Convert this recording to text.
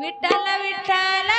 Vitthal Vitthal